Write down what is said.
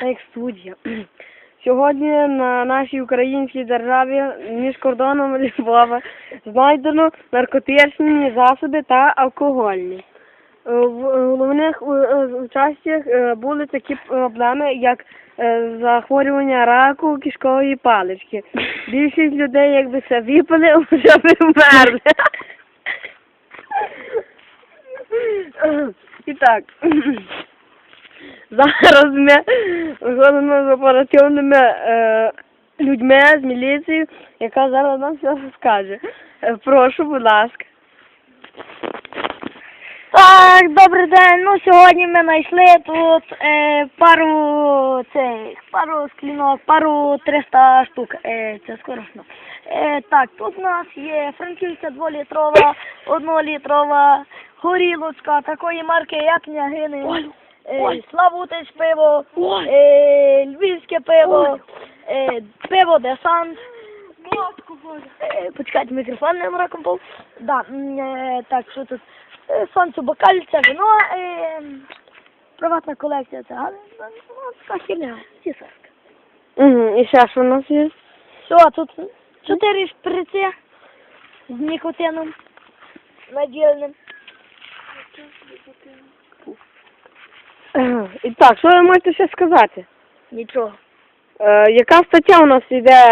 як суддя. Сьогодні на нашій українській державі між кордоном Львова знайдено наркотичні засоби та алкогольні. Е, В головних е, участях е, були такі проблеми, як захворювання раку кишкової палички. Більшість людей, якби це випили, вже б вмерли. І так. Зараз ми виходимо з оперативними е, людьми з міліції, яка зараз нам все скаже. Е, прошу, будь ласка. Так, добрий день. Ну сьогодні ми знайшли тут е, пару цих, пару склінок, пару 300 штук. Е, це скорочно. Е, так, тут у нас є франківська 2-літрова, 1-літрова, горілочка такої марки, як княгини. Е, Славутич пиво, е, львівське пиво, е, пиво десант. Е, Почекайте, мікрофон не раком був. Да, м, е, так, що тут? Е, Сонце бокаль, це вино, е, приватна колекція, це але ну, така херня, сісарка. Угу. І ще що у нас є? Все, тут чотири шприци з нікотином надільним. І так, що ви можете ще сказати? Нічого. Е, яка стаття у нас йде